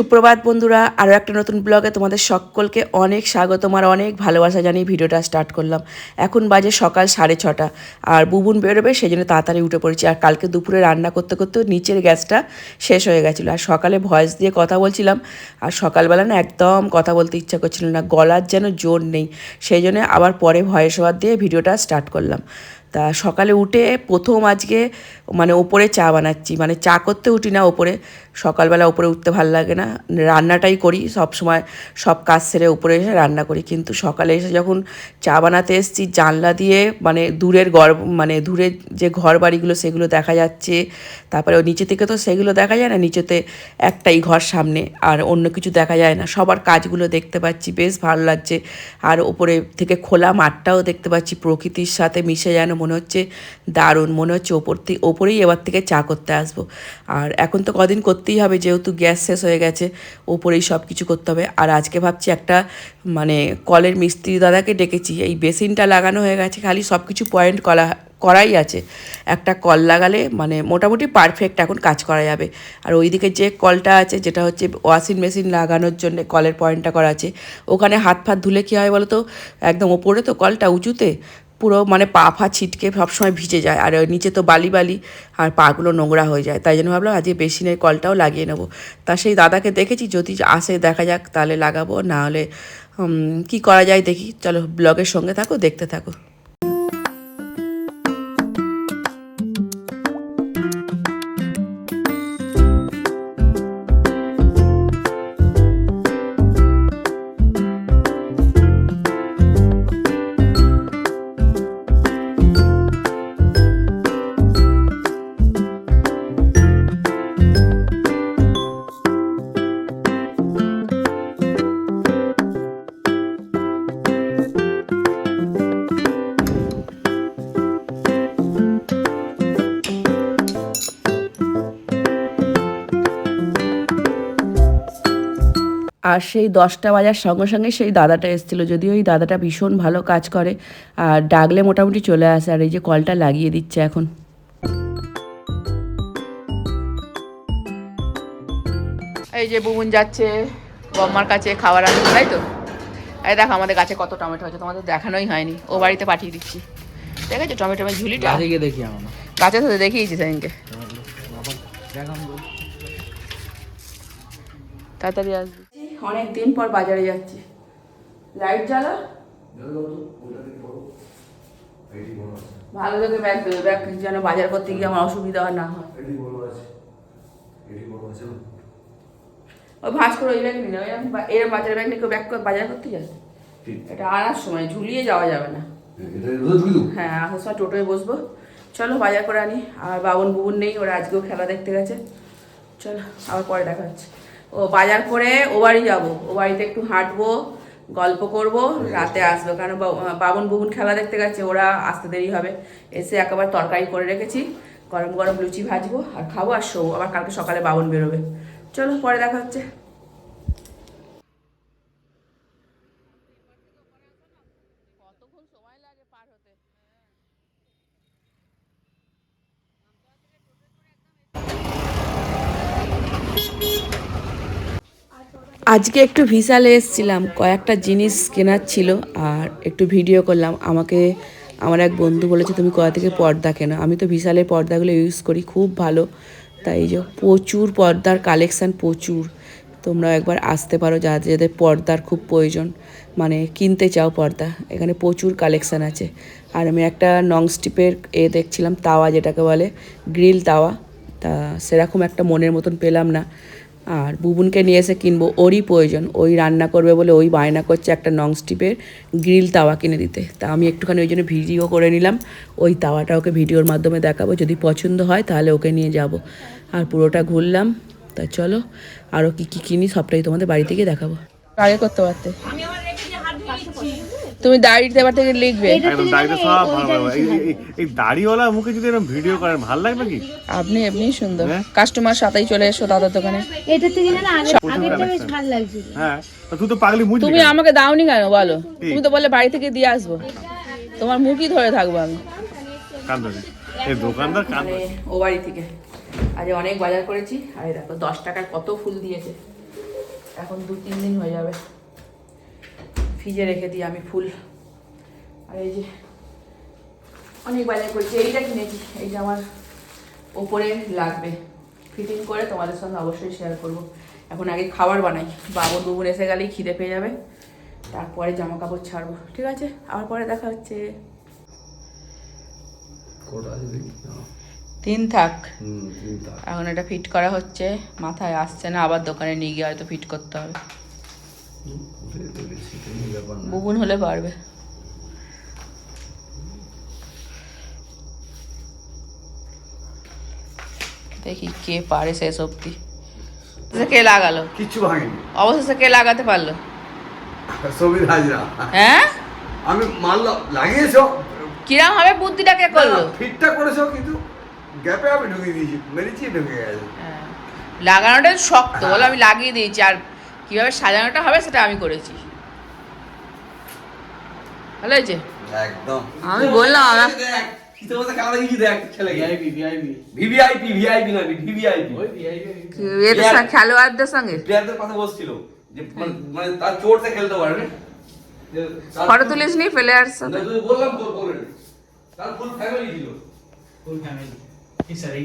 সুপ্রভাত বন্ধুরা, আরও একটা নতুন ব্লগে তোমাদের সকলকে অনেক স্বাগত আর অনেক ভালোবাসা জানিয়ে ভিডিওটা স্টার্ট করলাম। এখন বাজে সকাল সাড়ে ছটা আর বুবুন বেরোবে সেই জন্য তাড়াতাড়ি উঠে পড়েছি। আর কালকে দুপুরে রান্না করতে করতে নিচের গ্যাসটা শেষ হয়ে গেছিল। আর সকালে ভয়েস দিয়ে কথা বলছিলাম, আর সকালবেলা না একদম কথা বলতে ইচ্ছা করছিল না, গলার যেন জোর নেই সেই জন্য আবার পরে ভয়েস ওভার দিয়ে ভিডিওটা স্টার্ট করলাম। তা সকালে উঠে প্রথম আজকে মানে ওপরে চা বানাচ্ছি। মানে চা করতে উঠি না ওপরে। সকালবেলা ওপরে উঠতে ভালো লাগে না। রান্নাটাই করি, সব সময় সব কাজ সেরে উপরে এসে রান্না করি। কিন্তু সকালে এসে যখন চা বানাতে এসেছি, জানলা দিয়ে মানে দূরের ঘর মানে দূরের যে ঘর বাড়িগুলো সেগুলো দেখা যাচ্ছে। তারপরে নিচে থেকে তো সেগুলো দেখা যায় না, নিচেতে একটাই ঘর সামনে আর অন্য কিছু দেখা যায় না। সবার কাজগুলো দেখতে পাচ্ছি, বেশ ভালো লাগছে। আর ওপরে থেকে খোলা মাঠটাও দেখতে পাচ্ছি। প্রকৃতির সাথে মিশে যেন মনে হচ্ছে দারুণ, মনে হচ্ছে ওপর থেকে ওপরেই এবার থেকে চা করতে আসব। আর এখন তো কদিন করতেই হবে, যেহেতু গ্যাস শেষ হয়ে গেছে, ওপরেই সব কিছু করতে হবে। আর আজকে ভাবছি একটা মানে কলের মিস্ত্রি দাদাকে ডেকেছি, এই বেসিনটা লাগানো হয়ে গেছে, খালি সব কিছু পয়েন্ট করা করাই আছে। একটা কল লাগালে মানে মোটামুটি পারফেক্ট এখন কাজ করা যাবে। আর ওইদিকে যে কলটা আছে, যেটা হচ্ছে ওয়াশিং মেশিন লাগানোর জন্য কলের পয়েন্টটা করা আছে, ওখানে হাত ফাত ধুলে কী হয় বলো তো একদম ওপরে তো কলটা উঁচুতে পুরো মানে পা ফা ছিটকে সবসময় ভিজে যায়। আর নিচে তো বালি বালি, আর পাগুলো নোংরা হয়ে যায়। তাই জন্য ভাবলাম আজকে বেসিনের কলটাও লাগিয়ে নেব। তা সেই দাদাকে দেখেছি, যদি আসে দেখা যাক তাহলে লাগাবো, না হলে কি করা যায় দেখি। চলো, ব্লগের সঙ্গে থাকো, দেখতে থাকো। আর সেই দশটা বাজার সঙ্গে সঙ্গে সেই দাদাটা এসেছিল। যদিও ওই দাদাটা ভীষণ ভালো কাজ করে আর ডাকলে মোটামুটি চলে আসে আর এই যে কলটা লাগিয়ে দিচ্ছে এখন। এই যে বুবুন যাচ্ছে বম্মার কাছে খাবার আনতে তাই তো? এই দেখো আমাদের গাছে কত টমেটো হয়েছে তোমাদের দেখানোই হয়নি। ও বাড়িতে পাঠিয়ে দিচ্ছি। ঠিক আছে টমেটো ঝুলিটা? দেখি আমরা। গাছে তো দেখিয়েছি সেদিনকে। তাড়াতাড়ি আসবি। অনেক দিন পর বাজারে যাচ্ছি। লাইট জ্বালা? ভালো দেখে ব্যাগ দেবে, ব্যাগ যেন বাজার করতে গিয়ে আমার অসুবিধা না হয়। ওই ভাঁজ করে ওই ব্যাগ নিলে ওই এরম বাজার ব্যাগ নিয়ে ব্যাগ করে বাজার করতে যায় এটা আনার সময়, ঝুলিয়ে যাওয়া যাবে না। হ্যাঁ আসার সময় টোটোয় বসবো। চলো বাজার করে আনি। আর বাবন বুবুন নেই, ওরা আজকেও খেলা দেখতে গেছে। চলো, আবার পরে দেখা হচ্ছে। ও বাজার করে ও বাড়ি যাব। ও বাড়িতে একটু হাঁটবো, গল্প করব, রাতে আসব। কারণ বাবন বুবুন খেলা দেখতে গেছে, ওরা আসতে দেরি হবে। এসে একেবারে তরকারি করে রেখেছি, গরম গরম লুচি ভাজবো আর খাব আর শোবো। আবার কালকে সকালে বাবন বেরোবে। চলো, পরে দেখা হচ্ছে। আজকে একটু ভিসালে এসেছিলাম, কয়েকটা জিনিস কেনার ছিল আর একটু ভিডিও করলাম। আমাকে, আমার এক বন্ধু বলেছে, তুমি কোথা থেকে পর্দা কেনো? আমি তো ভিসালের পর্দাগুলো ইউজ করি, খুব ভালো। তাই যে প্রচুর পর্দার কালেকশান প্রচুর। তোমরা একবার আসতে পারো, যাদের যাদের পর্দার খুব প্রয়োজন। মানে কিনতে চাও পর্দা, এখানে প্রচুর কালেকশান আছে। আর আমি একটা নং স্টিপের এ দেখছিলাম, তাওয়া যেটাকে বলে, গ্রিল তাওয়া। তা সেরকম একটা মনের মতন পেলাম না। আর বুবুনকে নিয়ে এসে কিনবো ওরই প্রয়োজন। ওই রান্না করবে বলে ওই বায়না করছে একটা নং স্টিপের গ্রিল তাওয়া কিনে দিতে। তা আমি একটুখানি ওই জন্য ভিডিও করে নিলাম। ওই তাওয়াটা ওকে ভিডিওর মাধ্যমে দেখাবো। যদি পছন্দ হয় তাহলে ওকে নিয়ে যাব। আর পুরোটা ঘুরলাম। তা চলো আরও কী কী কিনি সবটাই তোমাদের বাড়ি থেকে দেখাবো। আগে করতে পারতে? তুমি দাঁড়িয়ে দেবার থেকে লিখবে। একদম দাড়িটা সব ভালো ভালো। এই- দাড়িওয়ালা মুখে যদি এরকম ভিডিও করেন ভালো লাগবে কি? আপনি এমনিই সুন্দর। হ্যাঁ? কাস্টমার সাথেই চলে এসো দাদার দোকানে। এটা থেকে যেন আগে আগেরটা বেশ ভালো লাগছিল হ্যাঁ তুই তো পাগলি মুজবি তুমি কেন? আমাকে দাওনি কেন বলো? তুমি তো বললে বাড়ি থেকে দিয়ে আসব। তোমার মুখই ধরে থাকব আমি। কান্দনি এই দোকানদার কান্দ ও বাড়ি থেকে। আজ অনেক বাজার করেছি আর দেখো দশ টাকার কত ফুল দিয়েছে। এখন দু তিন দিন হয়ে যাবে। ফ্রিজে রেখে দিই আমি ফুল। আর এই যে অনেক বাজার করেছি এইটা কিনেছি এইটা আমার ওপরে লাগবে। ফিটিং করে তোমাদের সঙ্গে অবশ্যই শেয়ার করব। এখন আগে খাবার বানাই বাবুর বুবুর এসে গেলেই খিদে পেয়ে যাবে তারপরে জামা কাপড় ছাড়বো ঠিক আছে? আবার পরে দেখা হচ্ছে। তিন থাক। এখন এটা ফিট করা হচ্ছে মাথায় আসছে না আবার দোকানে নিয়ে গিয়ে হয়তো ফিট করতে হবে। বুবুন হলে পারবে দেখি কে পারে শেষ অব্দি কে লাগালো? কিচ্ছু ভাঙেনি। অবশেষে কে লাগাতে পারল? সবির হাজরা। হ্যাঁ? আমি লাগিয়েছো। কিরাম হবে বুদ্ধিটা কে করল? ফিটটা করেছ কিন্তু গ্যাপে আমি ঢুকিয়ে দিয়েছি মেরেছি ঢুকে গেছে। হ্যাঁ। লাগানোটা শক্ত বলো আমি লাগিয়ে দিয়েছি আর কীভাবে সাজানোটা হবে সেটা আমি করেছি। ভালো হয়েছে? একদম। আমি বললাম আমার খেলোয়াড়দের সঙ্গে? যে মানে- মানে তার খেলতে পারে ফটো তুলিস নি প্লেয়ার্স না, তুই বললাম তার ফুল ফ্যামিলি ছিল। ফুল ফ্যামিলি এই স্যার এই